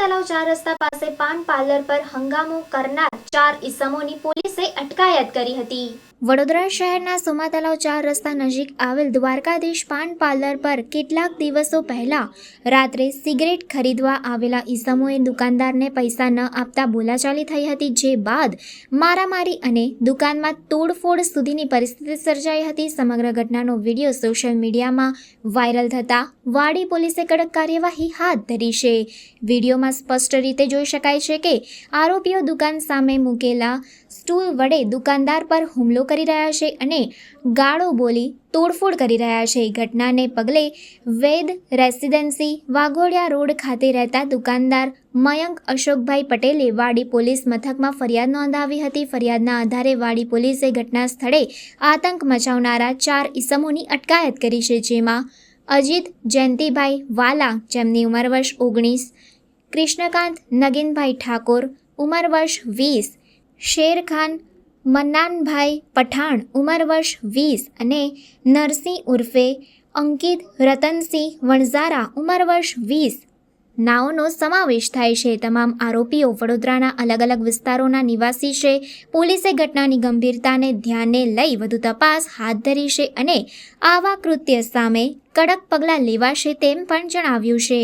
તલાવ ચાર રસ્તા પાસે પાન પાર્લર પર હંગામો કરનાર ચાર ઇસમોની પોલીસે અટકાયત કરી હતી. વડોદરા શહેરના સોમા ચાર રસ્તા નજીક આવેલ દ્વારકાધીશ પાન પાર્લર પર કેટલાક દિવસો પહેલા રાત્રે સિગરેટ ખરીદવા આવેલા ઈસમોએ દુકાનદારને પૈસા ન આપતા બોલાચાલી થઈ હતી, જે બાદ મારામારી અને દુકાનમાં તોડફોડ સુધીની પરિસ્થિતિ સર્જાઈ હતી. સમગ્ર ઘટનાનો વીડિયો સોશિયલ મીડિયામાં વાયરલ થતા વાડી પોલીસે કડક કાર્યવાહી હાથ ધરી છે. વિડીયોમાં સ્પષ્ટ રીતે જોઈ શકાય છે કે આરોપીઓ દુકાન સામે મૂકેલા સ્ટૂલ વડે દુકાનદાર પર હુમલો કરી રહ્યા છે અને ગાળો બોલી તોડફોડ કરી રહ્યા છે. ઘટનાને પગલે વેદ રેસિડેન્સી વાઘોડિયા રોડ ખાતે રહેતા દુકાનદાર મયંક અશોકભાઈ પટેલે વાડી પોલીસ મથકમાં ફરિયાદ નોંધાવી હતી. ફરિયાદના આધારે વાડી પોલીસે ઘટના સ્થળે આતંક મચાવનારા ચાર ઈસમોની અટકાયત કરી છે, જેમાં અજીત જયંતિભાઈ વાલા, જેમની ઉંમર વર્ષ ઓગણીસ, કૃષ્ણકાંત નગીનભાઈ ઠાકોર, ઉંમર વર્ષ વીસ શેરખાન, મન્નાનભાઈ પઠાણ, ઉંમર વર્ષ વીસ અને નરસિંહ ઉર્ફે અંકિત રતનસિંહ વણઝારા, ઉંમર વર્ષ વીસ. નાઓનો સમાવેશ થાય છે. તમામ આરોપીઓ વડોદરાના અલગ અલગ વિસ્તારોના નિવાસી છે. પોલીસે ઘટનાની ગંભીરતાને ધ્યાને લઈ વધુ તપાસ હાથ ધરી છે અને આવા કૃત્ય સામે કડક પગલાં લેવાશે તેમ પણ જણાવ્યું છે.